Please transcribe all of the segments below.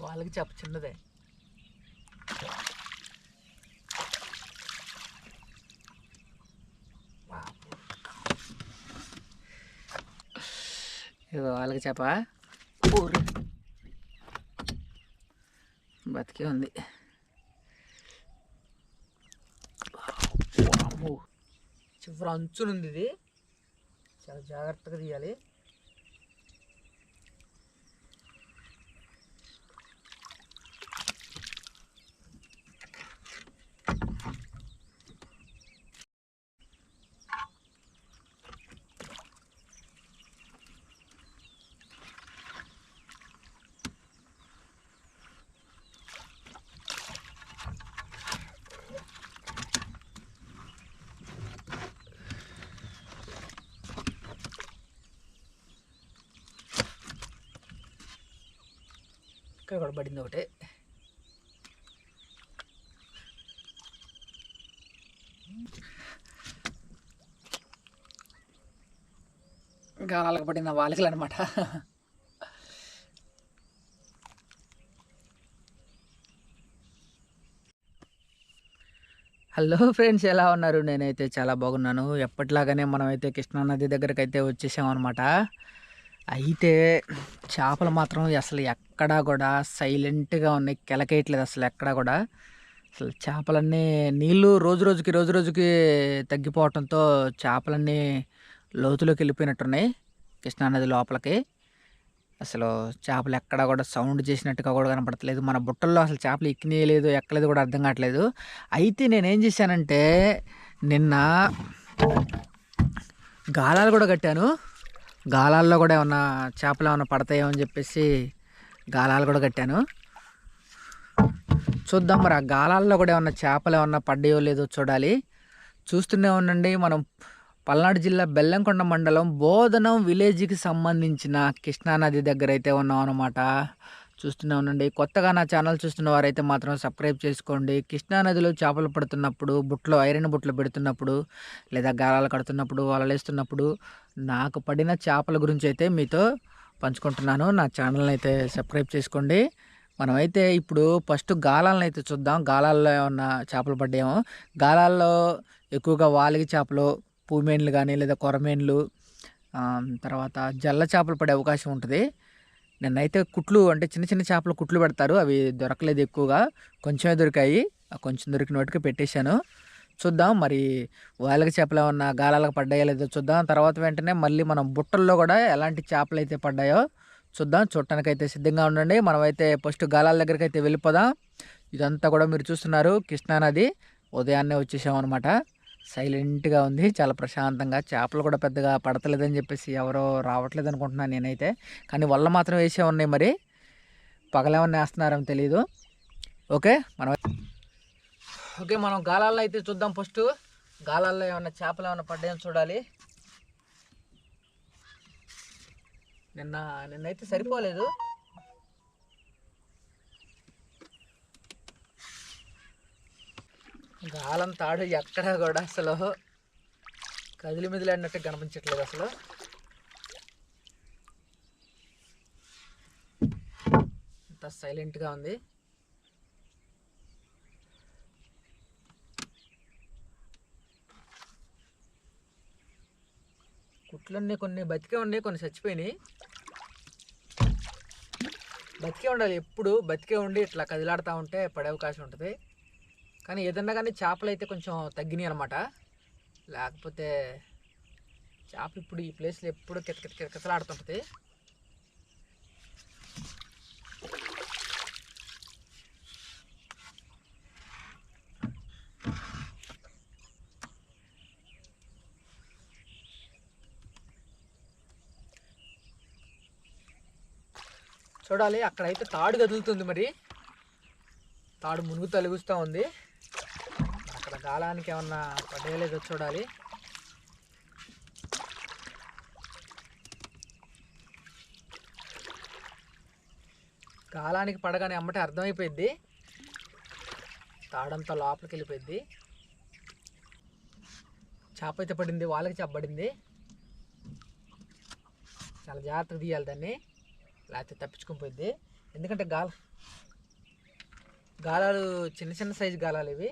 వాళ్ళకి చెప్ప చిన్నదే. ఇదిగో వాళ్ళకి చెప్ప. ఊరు. బతికే ఉంది. చివరి అంచునుంది ఇది. చాలా జాగ్రత్తగా తీయాలి. ఇక్కడ కూడా పడింది ఒకటే. గాలాలకు పడిన వాలికలు అనమాట హలో ఫ్రెండ్స్ ఎలా ఉన్నారు? నేనైతే చాలా బాగున్నాను. ఎప్పటిలాగానే మనమైతే కృష్ణా నది దగ్గరికి వచ్చేసాం వచ్చేసామన్నమాట. అయితే చేపలు మాత్రం అసలు ఎక్కడా కూడా సైలెంట్గా ఉన్నాయి. కెలకేయట్లేదు అసలు ఎక్కడా కూడా. అసలు చేపలన్నీ నీళ్ళు రోజు రోజుకి రోజు రోజుకి తగ్గిపోవడంతో చేపలన్నీ లోతులోకి వెళ్ళిపోయినట్టున్నాయి కృష్ణానది లోపలికి. అసలు చేపలు ఎక్కడా కూడా సౌండ్ చేసినట్టుగా కూడా కనపడట్లేదు. మన బుట్టల్లో అసలు చేపలు ఎక్కినేయలేదు ఎక్కలేదు కూడా అర్థం కావట్లేదు. అయితే నేనేం చేశానంటే నిన్న గాలాలు కూడా కట్టాను. గాలాల్లో కూడా ఏమన్నా చేపలు ఏమైనా పడతాయో అని చెప్పేసి గాలాలు కూడా కట్టాను. చూద్దాం మరి ఆ గాలాల్లో కూడా ఏమన్నా చేపలు ఏమన్నా పడ్డాయో లేదో చూడాలి. చూస్తూనే ఉండండి మనం పల్నాడు జిల్లా బెల్లంకొండ మండలం బోధనం విలేజ్కి సంబంధించిన కృష్ణానది దగ్గర అయితే ఉన్నాం అనమాట చూస్తూనే ఉండండి. కొత్తగా నా ఛానల్ చూస్తున్న వారైతే మాత్రం సబ్స్క్రైబ్ చేసుకోండి. కృష్ణానదిలో చేపలు పడుతున్నప్పుడు బుట్టలో ఐరన్ బుట్టలు పెడుతున్నప్పుడు లేదా గాలాలు కడుతున్నప్పుడు వలలేస్తున్నప్పుడు నాకు పడిన చేపల గురించి అయితే మీతో పంచుకుంటున్నాను. నా ఛానల్ని అయితే సబ్స్క్రైబ్ చేసుకోండి. మనమైతే ఇప్పుడు ఫస్ట్ గాలాలను అయితే చూద్దాం. గాలాల్లో ఏమన్నా చేపలు పడ్డాము గాలాల్లో ఎక్కువగా వాలిగి చేపలు పూమేన్లు కానీ లేదా కొరమేన్లు తర్వాత జల్ల చేపలు పడే అవకాశం ఉంటుంది. నిన్నైతే కుట్లు అంటే చిన్న చిన్న చేపలు కుట్లు పెడతారు. అవి దొరకలేదు ఎక్కువగా. కొంచెమే దొరికాయి. ఆ కొంచెం దొరికిన వాటికి పెట్టేశాను. చూద్దాం. మరి వాళ్ళకి చేపలు ఏమన్నా గాలాలకు పడ్డాయో లేదో చూద్దాం. తర్వాత వెంటనే మళ్ళీ మనం బుట్టల్లో కూడా ఎలాంటి చేపలు అయితే పడ్డాయో చూద్దాం. చూడటానికి అయితే సిద్ధంగా ఉండండి. మనమైతే ఫస్ట్ గాలాల దగ్గరికి అయితే వెళ్ళిపోదాం. ఇదంతా కూడా మీరు చూస్తున్నారు. కృష్ణానది. ఉదయాన్నే వచ్చేసాం అనమాట సైలెంట్గా ఉంది. చాలా ప్రశాంతంగా. చేపలు కూడా పెద్దగా పడతలేదని చెప్పేసి ఎవరో రావట్లేదు అనుకుంటున్నాను నేనైతే. కానీ వల్ల మాత్రం వేసే ఉన్నాయి మరి. పగలేమన్నా వేస్తున్నారని తెలియదు ఓకే? మనం ఓకే మనం గాలాల్లో అయితే చూద్దాం ఫస్ట్. గాలాల్లో ఏమైనా చేపలు ఏమైనా పడ్డాయని చూడాలి. నిన్న నిన్నైతే సరిపోలేదు. గాలం తాడు ఎక్కడా కూడా అసలు కదిలి మెదిలాడినట్టు కనిపించట్లేదు అసలు. అంత సైలెంట్గా ఉంది. కుట్లన్నీ కొన్ని బతికే ఉన్నాయి కొన్ని చచ్చిపోయినాయి. బతికే ఉండాలి ఎప్పుడు బతికే ఉండి ఇట్లా కదిలాడుతూ ఉంటే పడే అవకాశం ఉంటుంది. కానీ ఏదన్నా కానీ చేపలు అయితే కొంచెం తగ్గినాయి అనమాట లేకపోతే చేప ఇప్పుడు ఈ ప్లేస్లో ఎప్పుడు కితకిత కితకితలాడుతుంటుంది చూడాలి అక్కడైతే తాడు కదులుతుంది మరి. తాడు మునుగు తలుగుస్తూ ఉంది. గాలానికి ఏమన్నా పడేయలేదో చూడాలి. గాలానికి పడగానే అమ్మటే అర్థమైపోయింది తాడంతా లోపలికి వెళ్ళిపోయింది చేప అయితే పడింది వాళ్ళకి చెప్పబడింది చాలా జాగ్రత్తగా తీయాలి దాన్ని. లేకపోతే తప్పించుకుని పోయింది ఎందుకంటే గాల గాలాలు చిన్న చిన్న సైజు గాలాలు ఇవి.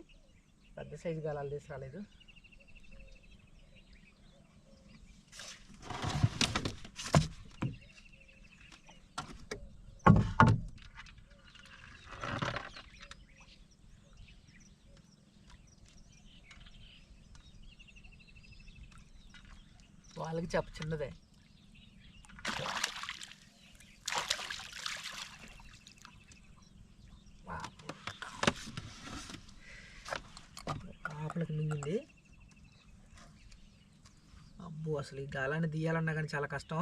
పెద్ద సైజు గాలాలు తీసుకురాలేదు వాళ్ళకి చెప్ప చిన్నదే కాపులకు మింగింది అబ్బో అసలు ఈ గాలాన్ని తీయాలన్నా కానీ చాలా కష్టం.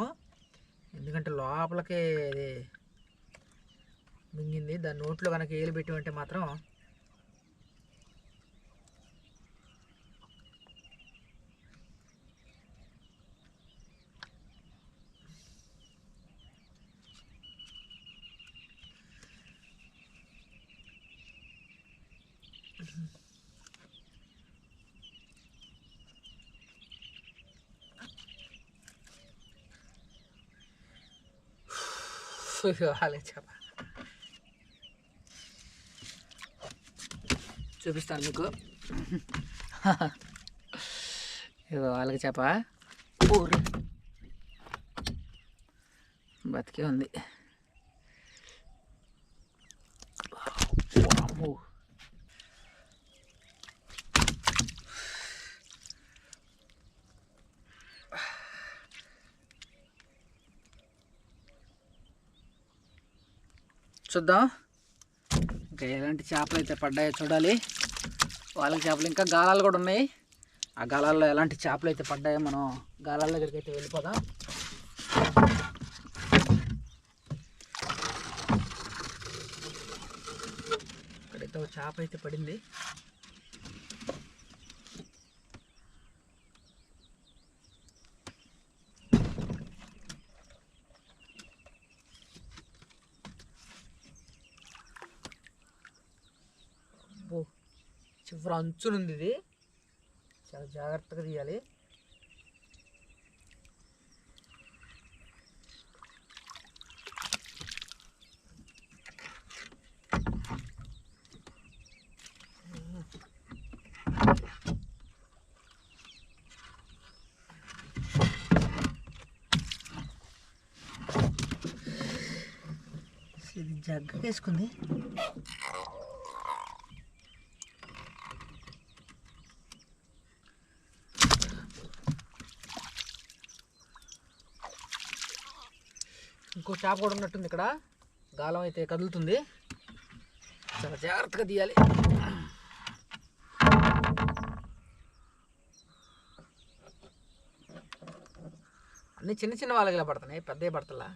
ఎందుకంటే లోపలికే ఇది మింగింది. దాని నోట్లో కనుక ఏలు పెట్టివంటే మాత్రం వాళ్ళకి చెప్ప చూపిస్తాను మీకు ఇదో వాళ్ళకి చేప బతికే ఉంది చూద్దాం. ఇంకా ఎలాంటి చేపలు అయితే పడ్డాయో చూడాలి. వాళ్ళకి చేపలు ఇంకా గాలాలు కూడా ఉన్నాయి. ఆ గాలాల్లో ఎలాంటి చేపలు అయితే పడ్డాయో మనం గాలాల దగ్గరికి అయితే వెళ్ళిపోదాం. ఇక్కడైతే ఒక చేప అయితే పడింది అబ్బో చివరి అంచునుంది ఇది చాలా జాగ్రత్తగా తీయాలి. ఇది జగ్గ వేసుకుంది. ఇంకో చేప కూడా ఉన్నట్టుంది ఇక్కడ. గాలం అయితే కదులుతుంది. చాలా జాగ్రత్తగా తీయాలి. అన్ని చిన్న చిన్న వాళ్ళకి పడుతున్నాయి పెద్దవి పడతలా.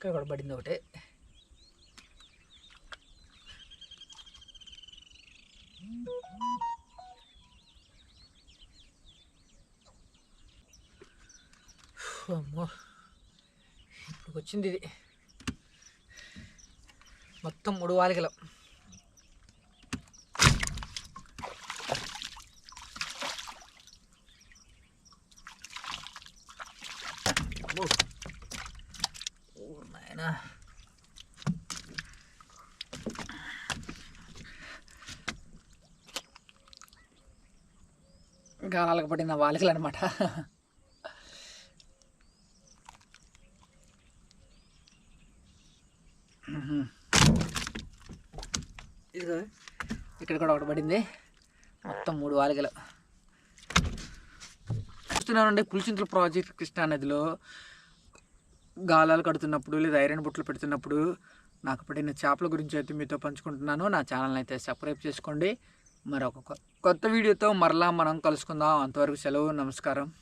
ఇక్కడ కూడా పడింది ఒకటి అమ్మో ఇప్పుడు వచ్చింది ఇది మొత్తం మూడు వాలికలు గాలాలకు పడిన వాలికలు అనమాట ఇదిగో ఇక్కడ కూడా ఒకటి పడింది. మొత్తం మూడు వాలికలు. చూస్తున్నానండి పులిచింతల ప్రాజెక్ట్ కృష్ణా నదిలో గాలాలు కడుతున్నప్పుడు లేదా ఐరన్ బుట్టలు పెడుతున్నప్పుడు నాకు పడిన చేపల గురించి అయితే మీతో పంచుకుంటున్నాను. నా ఛానల్ అయితే సబ్స్క్రైబ్ చేసుకోండి. మరొక కొత్త వీడియోతో మరలా మనం కలుసుకుందాం. అంతవరకు సెలవు నమస్కారం.